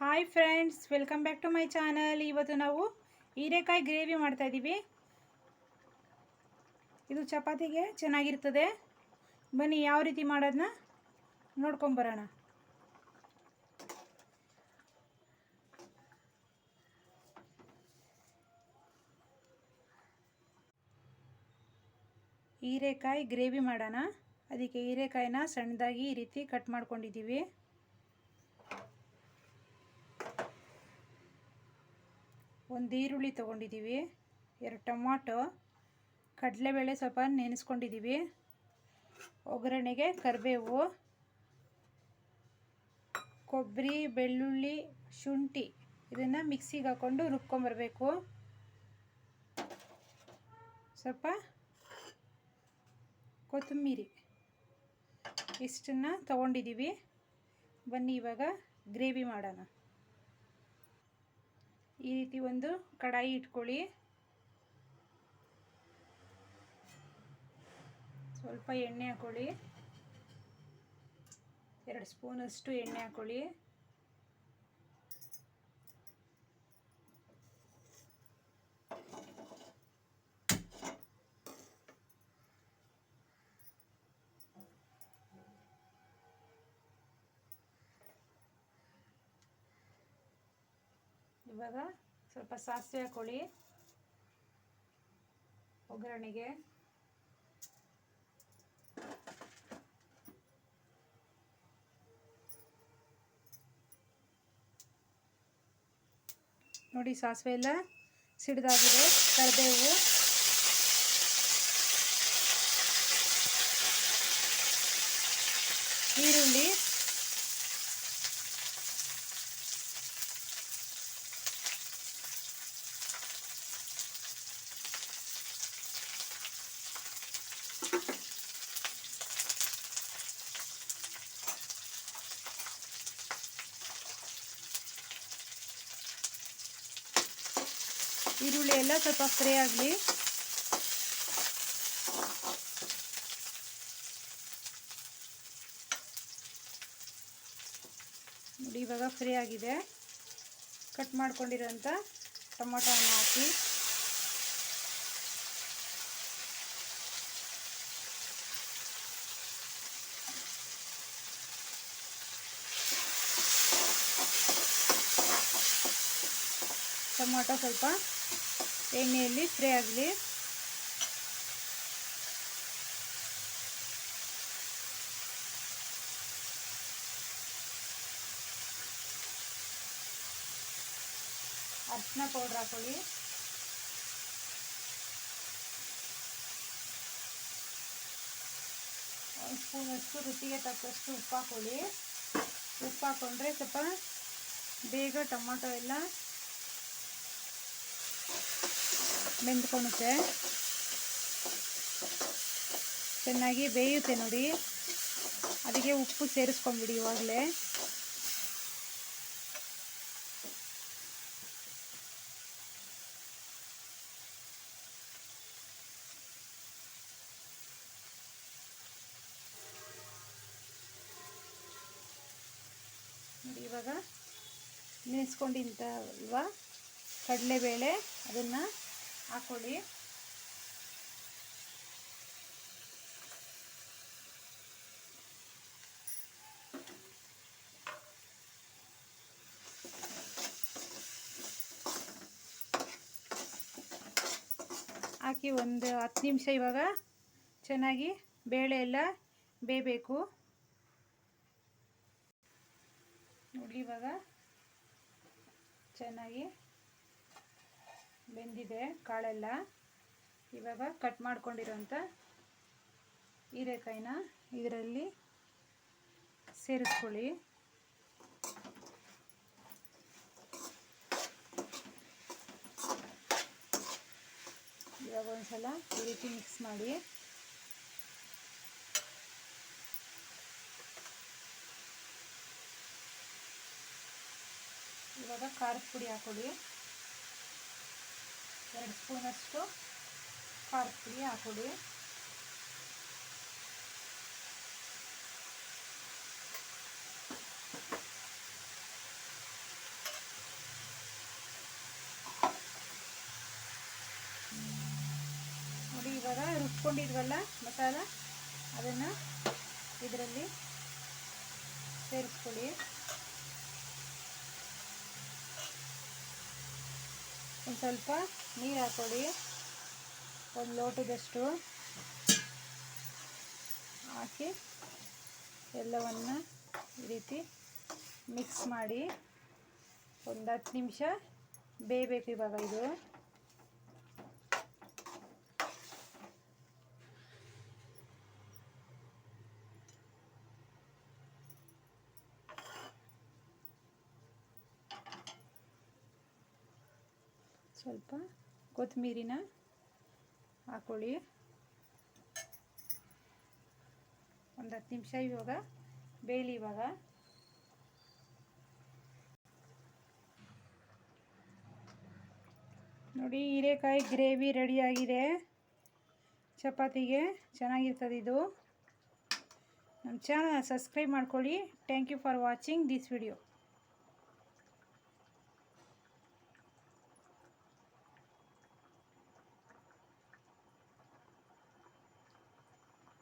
Hi friends welcome back to my channel ಇವತ್ತು ನಾವು ಹೀರೆಕಾಯಿ ಗ್ರೇವಿ ಮಾಡ್ತಾ ಇದ್ದೀವಿ ಇದು ಚಪಾತಿಗೆ ಚೆನ್ನಾಗಿರ್ತದೆ. ಬನ್ನಿ, ಯಾವ ರೀತಿ ಮಾಡೋದನ್ನ ನೋಡ್ಕೊಂಬರೋಣ ಹೀರೆಕಾಯಿ ಗ್ರೇವಿ ಮಾಡೋಣ. ಅದಕ್ಕೆ ಹೀರೆಕಾಯಿನ ಸಣ್ಣದಾಗಿ ಈ ರೀತಿ ಕಟ್ ಮಾಡ್ಕೊಂಡಿದ್ದೀವಿ. ಒಂದು ಈರುಳ್ಳಿ ತೊಗೊಂಡಿದ್ದೀವಿ ಎರಡು ಟೊಮಾಟೊ, ಕಡಲೆಬೇಳೆ ಸ್ವಲ್ಪ ನೆನೆಸ್ಕೊಂಡಿದ್ದೀವಿ ಒಗ್ಗರಣೆಗೆ ಕರಿಬೇವು, ಕೊಬ್ಬರಿ, ಬೆಳ್ಳುಳ್ಳಿ, ಶುಂಠಿ ಇದನ್ನು ಮಿಕ್ಸಿಗೆ ಹಾಕ್ಕೊಂಡು ರುಬ್ಕೊಂಬರ್ಬೇಕು. ಸ್ವಲ್ಪ ಕೊತ್ತಂಬರಿ ಇಷ್ಟನ್ನು ತೊಗೊಂಡಿದ್ದೀವಿ ಬನ್ನಿ ಇವಾಗ ಗ್ರೇವಿ ಮಾಡೋಣ. ಈ ರೀತಿ ಒಂದು ಕಡಾಯಿ ಇಟ್ಕೊಳ್ಳಿ. ಸ್ವಲ್ಪ ಎಣ್ಣೆ ಹಾಕೊಳ್ಳಿ. ಎರಡು ಸ್ಪೂನಷ್ಟು ಎಣ್ಣೆ ಹಾಕೊಳ್ಳಿ. ಇವಾಗ ಸ್ವಲ್ಪ ಸಾಸಿವೆ ಹಾಕೊಳ್ಳಿ ಒಗ್ಗರಣೆಗೆ. ನೋಡಿ ಸಾಸಿವೆ ಎಲ್ಲ ಸಿಡಿದಾಗಿದೆ ಕರಿಬೇವು ಈರುಳ್ಳಿ ಈರುಳ್ಳಿ ಎಲ್ಲ ಸ್ವಲ್ಪ ಫ್ರೈ ಆಗಲಿ. ನೋಡಿ, ಇವಾಗ ಫ್ರೈ ಆಗಿದೆ. ಕಟ್ ಮಾಡ್ಕೊಂಡಿರೋಂಥ ಟೊಮೊಟೊವನ್ನು ಹಾಕಿ. ಟೊಮೊಟೊ ಸ್ವಲ್ಪ ಎಣ್ಣೆಯಲ್ಲಿ ಫ್ರೈ ಆಗಲಿ. ಅರ್ಶಿನ ಪೌಡ್ರ್ ಹಾಕೊಳ್ಳಿ. ಒಂದು ಸ್ಪೂನಷ್ಟು ರುಚಿಗೆ ತಕ್ಕಷ್ಟು ಉಪ್ಪು ಹಾಕೊಳ್ಳಿ. ಉಪ್ಪು ಹಾಕೊಂಡ್ರೆ ಸ್ವಲ್ಪ ಬೇಗ ಟೊಮೊಟೊ ಎಲ್ಲ ಬೆಂದ್ಕೊಳುತ್ತೆ ಚೆನ್ನಾಗಿ ಬೇಯುತ್ತೆ ನೋಡಿ. ಅದಕ್ಕೆ ಉಪ್ಪು ಸೇರಿಸ್ಕೊಂಬಿಡಿ ಇವಾಗಲೇ. ನೋಡಿ ಇವಾಗ ನೆನೆಸ್ಕೊಂಡಿಂತಲ್ವ ಕಡಲೆಬೇಳೆ ಅದನ್ನು ಹಾಕೊಳ್ಳಿ. ಹಾಕಿ ಒಂದು ಹತ್ತು ನಿಮಿಷ ಇವಾಗ ಚೆನ್ನಾಗಿ ಬೇಳೆ ಎಲ್ಲ ಬೇಯಬೇಕು. ನೋಡಿ ಇವಾಗ ಚೆನ್ನಾಗಿ ಬೆಂದಿದೆ ಕಾಳೆಲ್ಲ. ಇವಾಗ ಕಟ್ ಮಾಡ್ಕೊಂಡಿರೋಂಥ ಹೀರೆಕಾಯಿನ ಇದರಲ್ಲಿ ಸೇರಿಸ್ಕೊಳ್ಳಿ. ಇವಾಗ ಒಂದ್ಸಲ ಈ ರೀತಿ ಮಿಕ್ಸ್ ಮಾಡಿ. ಇವಾಗ ಖಾರದ ಪುಡಿ ಹಾಕೊಳ್ಳಿ ಎರಡು ಸ್ಪೂನಷ್ಟು ಖಾರದ ಪುಡಿ. ಹಾಕೊಡಿ ನೋಡಿ ಇವಾಗ ರುಬ್ಕೊಂಡಿದ್ವಲ್ಲ ಮಸಾಲ ಅದನ್ನು ಇದರಲ್ಲಿ ಸೇರಿಸ್ಕೊಳ್ಳಿ. ಒಂದು ಸ್ವಲ್ಪ ನೀರು ಹಾಕ್ಕೊಳ್ಳಿ ಒಂದು ಲೋಟದಷ್ಟು ಹಾಕಿ ಎಲ್ಲವನ್ನು ಈ ರೀತಿ ಮಿಕ್ಸ್ ಮಾಡಿ ಒಂದು ಹತ್ತು ನಿಮಿಷ ಬೇಯಬೇಕು ಇವಾಗ ಇದು. ಸ್ವಲ್ಪ ಕೊತ್ತಂಬರಿನ ಹಾಕೊಳ್ಳಿ. ಒಂದು ಹತ್ತು ನಿಮಿಷ ಇವಾಗ ಬೇಯಲಿ ಇವಾಗ ನೋಡಿ, ಹೀರೆಕಾಯಿ ಗ್ರೇವಿ ರೆಡಿಯಾಗಿದೆ. ಚಪಾತಿಗೆ ಚೆನ್ನಾಗಿರ್ತದೆ ಇದು. ನಮ್ಮ ಚಾನಲ್ ಸಬ್ಸ್ಕ್ರೈಬ್ ಮಾಡ್ಕೊಳ್ಳಿ. Thank you for watching this video